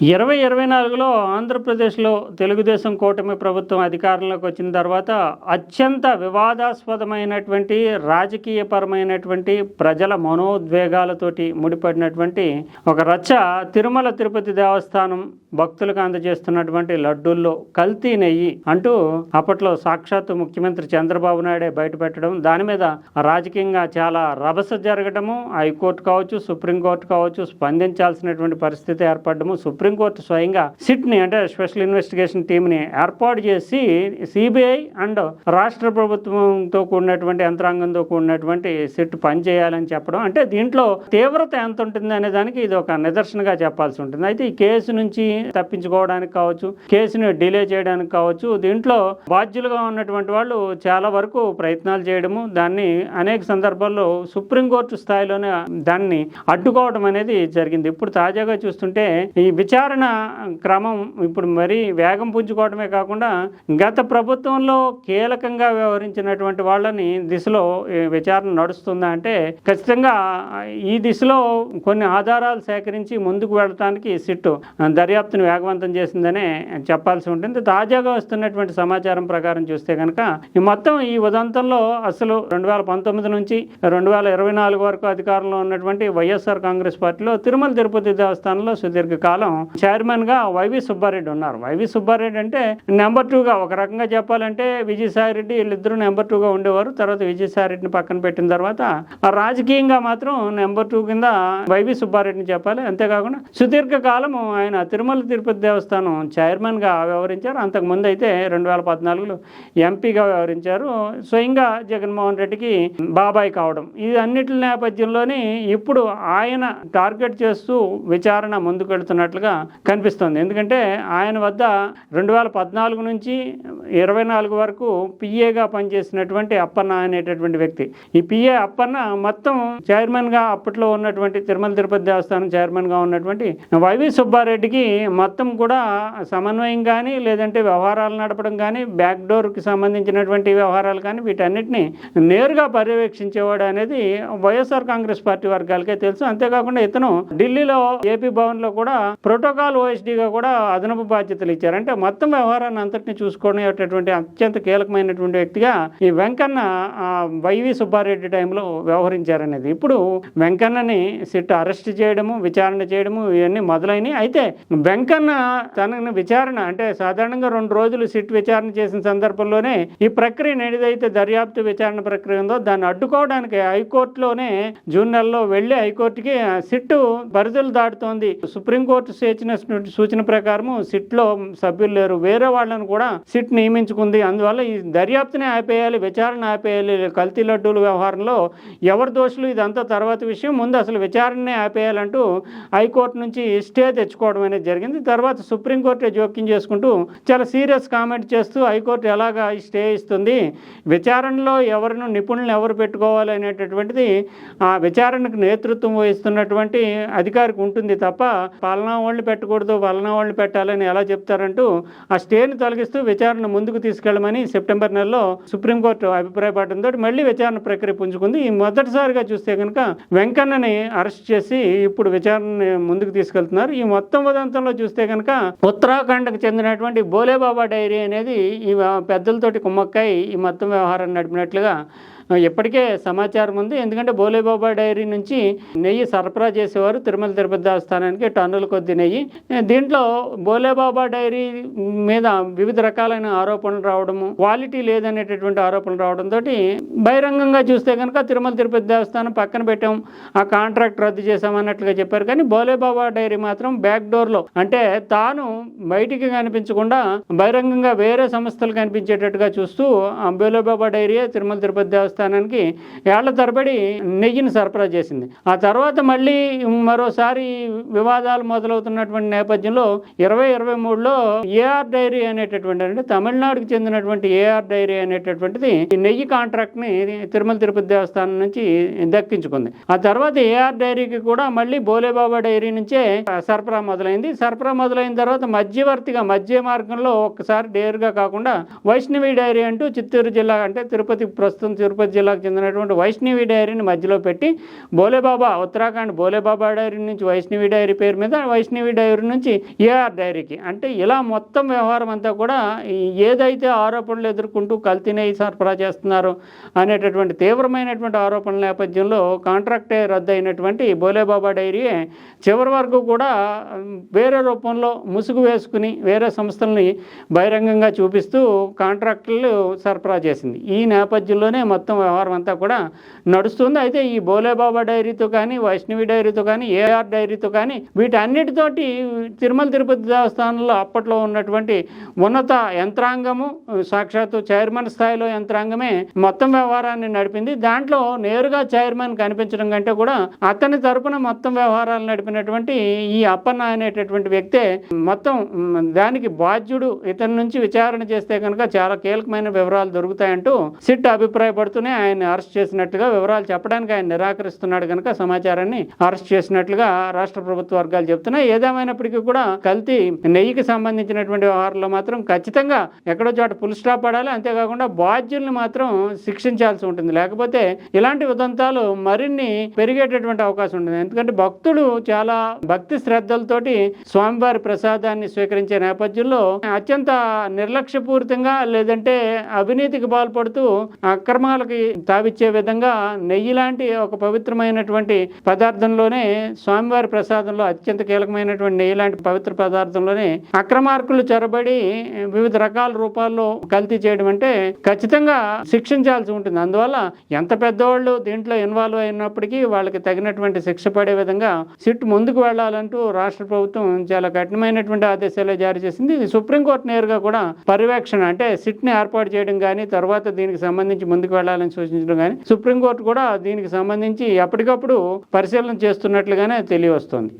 ఇరవై ఇరవై నాలుగులో ఆంధ్రప్రదేశ్లో తెలుగుదేశం కూటమి ప్రభుత్వం అధికారంలోకి వచ్చిన తర్వాత అత్యంత వివాదాస్పదమైనటువంటి రాజకీయపరమైనటువంటి ప్రజల మనోద్వేగాలతోటి ముడిపడినటువంటి ఒక రచ్చ తిరుమల తిరుపతి దేవస్థానం భక్తులకు అందజేస్తున్నటువంటి లడ్డూల్లో కల్తీ నెయ్యి అంటూ అప్పట్లో సాక్షాత్తు ముఖ్యమంత్రి చంద్రబాబు నాయుడే బయటపెట్టడం దాని మీద రాజకీయంగా చాలా రభస జరగడము హైకోర్టు కావచ్చు సుప్రీంకోర్టు కావచ్చు స్పందించాల్సినటువంటి పరిస్థితి ఏర్పడము సుప్రీంకోర్టు స్వయంగా సిట్ని అంటే స్పెషల్ ఇన్వెస్టిగేషన్ టీమ్ని ఏర్పాటు చేసి సిబిఐ అండ్ రాష్ట్ర ప్రభుత్వంతో కూడినటువంటి యంత్రాంగంతో కూడినటువంటి సిట్ పనిచేయాలని చెప్పడం. అంటే దీంట్లో తీవ్రత ఎంత ఉంటుంది అనే దానికి ఇది ఒక నిదర్శనగా చెప్పాల్సి ఉంటుంది. అయితే ఈ కేసు నుంచి తప్పించుకోవడానికి కావచ్చు కేసుని డిలే చేయడానికి కావచ్చు దీంట్లో బాధ్యులుగా ఉన్నటువంటి వాళ్ళు చాలా వరకు ప్రయత్నాలు చేయడము దాన్ని అనేక సందర్భాల్లో సుప్రీంకోర్టు స్థాయిలోనే దాన్ని అడ్డుకోవడం అనేది జరిగింది. ఇప్పుడు తాజాగా చూస్తుంటే ఈ విచారణ విచారణ క్రమం ఇప్పుడు మరీ వేగం పుంజుకోవడమే కాకుండా గత ప్రభుత్వంలో కీలకంగా వ్యవహరించినటువంటి వాళ్ళని దిశలో విచారణ నడుస్తుందా అంటే ఖచ్చితంగా ఈ దిశలో కొన్ని ఆధారాలు సేకరించి ముందుకు వెళ్ళటానికి సిట్టు దర్యాప్తును వేగవంతం చేసిందనే చెప్పాల్సి ఉంటుంది. తాజాగా వస్తున్నటువంటి సమాచారం ప్రకారం చూస్తే కనుక ఈ మొత్తం ఈ ఉదంతంలో అసలు రెండు వేల పంతొమ్మిది నుంచి రెండు వేల ఇరవై నాలుగు వరకు అధికారంలో ఉన్నటువంటి వైఎస్ఆర్ కాంగ్రెస్ పార్టీలో తిరుమల తిరుపతి దేవస్థానంలో సుదీర్ఘ చైర్మన్గా చైర్మన్గా వైవి సుబ్బారెడ్డి ఉన్నారు. వైవి సుబ్బారెడ్డి అంటే నెంబర్ టూగా ఒక రకంగా చెప్పాలంటే విజయసాయి రెడ్డి వీళ్ళిద్దరూ నెంబర్ టూగా ఉండేవారు. తర్వాత విజయసాయి రెడ్డిని పక్కన పెట్టిన తర్వాత ఆ రాజకీయంగా మాత్రం నెంబర్ టూ కింద వైవి సుబ్బారెడ్డిని చెప్పాలి. అంతేకాకుండా సుదీర్ఘ కాలము ఆయన తిరుమల తిరుపతి దేవస్థానం చైర్మన్గా వ్యవహరించారు. అంతకుముందు అయితే రెండు వేల పద్నాలుగులో ఎంపీగా వ్యవహరించారు. స్వయంగా జగన్మోహన్ రెడ్డికి బాబాయ్ కావడం. ఇది అన్నిటి నేపథ్యంలోనే ఇప్పుడు ఆయన టార్గెట్ చేస్తూ విచారణ ముందుకెళ్తున్నట్లుగా కనిపిస్తుంది. ఎందుకంటే ఆయన వద్ద రెండు వేల పద్నాలుగు నుంచి ఇరవై నాలుగు వరకు పిఏగా పనిచేసినటువంటి అప్పన్న అనేటటువంటి వ్యక్తి. ఈ పిఏ అప్పన్న మొత్తం చైర్మన్గా అప్పట్లో ఉన్నటువంటి తిరుమల తిరుపతి దేవస్థానం చైర్మన్గా ఉన్నటువంటి వైవి సుబ్బారెడ్డికి మొత్తం కూడా సమన్వయం కానీ లేదంటే వ్యవహారాలు నడపడం కానీ బ్యాక్ డోర్కి సంబంధించినటువంటి వ్యవహారాలు కానీ వీటన్నిటిని నేరుగా పర్యవేక్షించేవాడు అనేది వైఎస్ఆర్ కాంగ్రెస్ పార్టీ వర్గాలకే తెలుసు. అంతేకాకుండా ఇతను ఢిల్లీలో ఏపీ భవన్లో కూడా ప్రోటోకాల్ ఓఎస్డీగా కూడా అదనపు బాధ్యతలు ఇచ్చారు. అంటే మొత్తం వ్యవహారాన్ని అంతటిని చూసుకునేటటువంటి అత్యంత కీలకమైనటువంటి వ్యక్తిగా ఈ వెంకన్న వైవి సుబ్బారెడ్డి టైంలో వ్యవహరించారనేది. ఇప్పుడు వెంకన్నని సిట్ అరెస్ట్ చేయడము విచారణ చేయడము ఇవన్నీ మొదలైనవి అయితే వెంకన్న తనని విచారణ అంటే సాధారణంగా రెండు రోజులు సిట్ విచారణ చేసిన సందర్భంలోనే ఈ ప్రక్రియ ఏదైతే దర్యాప్తు విచారణ ప్రక్రియ ఉందో దాన్ని అడ్డుకోవడానికి హైకోర్టులోనే జూన్ నెలలో వెళ్ళి హైకోర్టుకి ఆ, సిట్టు పరిధులు దాటుతోంది. సుప్రీంకోర్టు చేసిన సూచన ప్రకారము సిట్లో సభ్యులు లేరు. వేరే వాళ్ళని కూడా సిట్ నియమించుకుంది. అందువల్ల ఈ దర్యాప్తుని ఆపేయాలి విచారణ ఆపేయాలి. కల్తీ లడ్డూల వ్యవహారంలో ఎవరు దోషులు? ఇదంతా తర్వాత విషయం. ముందు అసలు విచారణనే ఆపేయాలంటూ హైకోర్టు నుంచి స్టే తెచ్చుకోవడం అనేది జరిగింది. తర్వాత సుప్రీంకోర్టు జోక్యం చేసుకుంటూ చాలా సీరియస్ కామెంట్ చేస్తూ హైకోర్టు ఎలాగా ఈ స్టే ఇస్తుంది? విచారణలో ఎవరిని నిపుణులను ఎవరు పెట్టుకోవాలి అనేటటువంటిది ఆ విచారణకు నేతృత్వం వహిస్తున్నటువంటి అధికారికి ఉంటుంది తప్ప పాలనా వాళ్ళు వాళ్ళని పెట్టకూడదు వలన వాళ్ళని పెట్టాలని ఎలా చెప్తారంటూ ఆ స్టేని తొలగిస్తూ విచారణ ముందుకు తీసుకెళ్ళమని సెప్టెంబర్ నెలలో సుప్రీంకోర్టు అభిప్రాయపడడంతో మళ్ళీ విచారణ ప్రక్రియ పుంజుకుంది. ఈ మొదటిసారిగా చూస్తే కనుక వెంకన్నని అరెస్ట్ చేసి ఇప్పుడు విచారణ ముందుకు తీసుకెళ్తున్నారు. ఈ మొత్తం ఉదంతంలో చూస్తే కనుక ఉత్తరాఖండ్కి చెందినటువంటి బోలేబాబా డైరీ అనేది ఈ పెద్దలతోటి కుమ్మక్కై ఈ మొత్తం వ్యవహారాన్ని నడిపినట్లుగా ఇప్పటికే సమాచారం ఉంది. ఎందుకంటే బోలేబాబా డైరీ నుంచి నెయ్యి సరఫరా చేసేవారు తిరుమల తిరుపతి దేవస్థానానికి టన్నుల కొద్ది నెయ్యి. దీంట్లో బోలేబాబా డైరీ మీద వివిధ రకాలైన ఆరోపణలు రావడము క్వాలిటీ లేదనేటటువంటి ఆరోపణలు రావడంతో బహిరంగంగా చూస్తే కనుక తిరుమల తిరుపతి దేవస్థానం పక్కన పెట్టాం ఆ కాంట్రాక్ట్ రద్దు చేశామన్నట్లుగా చెప్పారు. కానీ బోలేబాబా డైరీ మాత్రం బ్యాక్ డోర్లో అంటే తాను బయటికి కనిపించకుండా బహిరంగంగా వేరే సంస్థలు కనిపించేటట్టుగా చూస్తూ ఆ బోలేబాబా డైరీ తిరుమల తిరుపతి దేవస్థానం దేవస్థానానికి ఏళ్ళ తరబడి నెయ్యిని సరఫరా చేసింది. ఆ తర్వాత మళ్ళీ మరోసారి వివాదాలు మొదలవుతున్నటువంటి నేపథ్యంలో ఇరవై ఇరవై మూడులో ఏఆర్ డైరీ అనేటటువంటి అంటే తమిళనాడుకు చెందినటువంటి ఏఆర్ డైరీ అనేటటువంటిది ఈ నెయ్యి కాంట్రాక్ట్ని తిరుమల తిరుపతి దేవస్థానం నుంచి దక్కించుకుంది. ఆ తర్వాత ఏఆర్ డైరీకి కూడా మళ్ళీ బోలేబాబా డైరీ నుంచే సరఫరా మొదలైంది. సరఫరా మొదలైన తర్వాత మధ్యవర్తిగా మధ్య మార్గంలో ఒక్కసారి డేరుగా కాకుండా వైష్ణవి డైరీ అంటూ చిత్తూరు జిల్లా అంటే తిరుపతి ప్రస్తుతం తిరుపతి సోనిపత్ జిల్లాకు చెందినటువంటి వైష్ణవి డైరీని మధ్యలో పెట్టి బోలేబాబా ఉత్తరాఖండ్ బోలేబాబా డైరీ నుంచి వైష్ణవి డైరీ పేరు మీద వైష్ణవి డైరీ నుంచి ఏఆర్ డైరీకి. అంటే ఇలా మొత్తం వ్యవహారం అంతా కూడా ఏదైతే ఆరోపణలు ఎదుర్కొంటూ కల్తీనై సరఫరా చేస్తున్నారు అనేటటువంటి తీవ్రమైనటువంటి ఆరోపణల నేపథ్యంలో కాంట్రాక్టే రద్దు అయినటువంటి బోలేబాబా డైరీ చివరి వరకు కూడా వేరే రూపంలో ముసుగు వేసుకుని వేరే సంస్థల్ని బహిరంగంగా చూపిస్తూ కాంట్రాక్టులు సరఫరా చేసింది. ఈ నేపథ్యంలోనే మొత్తం మొత్తం వ్యవహారం అంతా కూడా నడుస్తుంది. అయితే ఈ బోలేబాబా డైరీతో కానీ వైష్ణవి డైరీతో కానీ ఏఆర్ డైరీతో కానీ వీటన్నిటితోటి తిరుమల తిరుపతి దేవస్థానంలో అప్పట్లో ఉన్నటువంటి ఉన్నత యంత్రాంగము సాక్షాత్తు చైర్మన్ స్థాయిలో యంత్రాంగమే మొత్తం వ్యవహారాన్ని నడిపింది. దాంట్లో నేరుగా చైర్మన్ కనిపించడం కంటే కూడా అతని తరపున మొత్తం వ్యవహారాలు నడిపినటువంటి ఈ అప్పన్న అనేటటువంటి వ్యక్తే మొత్తం దానికి బాధ్యుడు. ఇతని నుంచి విచారణ చేస్తే కనుక చాలా కీలకమైన వివరాలు దొరుకుతాయంటూ సిట్ అభిప్రాయపడుతూనే ఆయన అరెస్ట్ చేసినట్టుగా వివరాలు చెప్పడానికి ఆయన నిరాకరిస్తున్నాడు కనుక సమాచారాన్ని అరెస్ట్ చేసినట్లుగా రాష్ట్ర ప్రభుత్వ వర్గాలు చెప్తున్నాయి ఏదేమైనప్పటికీ కూడా కల్తీ నెయ్యికి సంబంధించినటువంటి వ్యవహారంలో మాత్రం ఖచ్చితంగా ఎక్కడో చోట ఫుల్ స్టాప్ పడాలి. అంతేకాకుండా బాధ్యుల్ని మాత్రం శిక్షించాల్సి ఉంటుంది. లేకపోతే ఇలాంటి ఉదంతాలు మరిన్ని పెరిగేటటువంటి అవకాశం ఉంటుంది. ఎందుకంటే భక్తుడు చాలా భక్తి శ్రద్ధలతోటి స్వామివారి ప్రసాదాన్ని స్వీకరించే నేపథ్యంలో అత్యంత నిర్లక్ష్యపూరితంగా లేదంటే అవినీతికి పాల్పడుతూ అక్రమాలకు తావిచ్చే విధంగా నెయ్యి లాంటి ఒక పవిత్రమైనటువంటి పదార్థంలోనే స్వామివారి ప్రసాదంలో అత్యంత కీలకమైనటువంటి నెయ్యి లాంటి పవిత్ర పదార్థంలోనే అక్రమార్కులు చొరబడి వివిధ రకాల రూపాల్లో కల్తీ చేయడం అంటే ఖచ్చితంగా శిక్షించాల్సి ఉంటుంది. అందువల్ల ఎంత పెద్దవాళ్ళు దీంట్లో ఇన్వాల్వ్ అయినప్పటికీ వాళ్ళకి తగినటువంటి శిక్ష పడే విధంగా సిట్ ముందుకు వెళ్ళాలంటూ రాష్ట్ర ప్రభుత్వం చాలా కఠినమైనటువంటి ఆదేశాలు జారీ చేసింది. సుప్రీంకోర్టు నేరుగా కూడా పర్యవేక్షణ అంటే సిట్ని ఏర్పాటు చేయడం కానీ తర్వాత దీనికి సంబంధించి ముందుకు వెళ్ళాలి చేయాలని సూచించడం కానీ సుప్రీంకోర్టు కూడా దీనికి సంబంధించి ఎప్పటికప్పుడు పరిశీలన చేస్తున్నట్లుగానే తెలియవస్తుంది.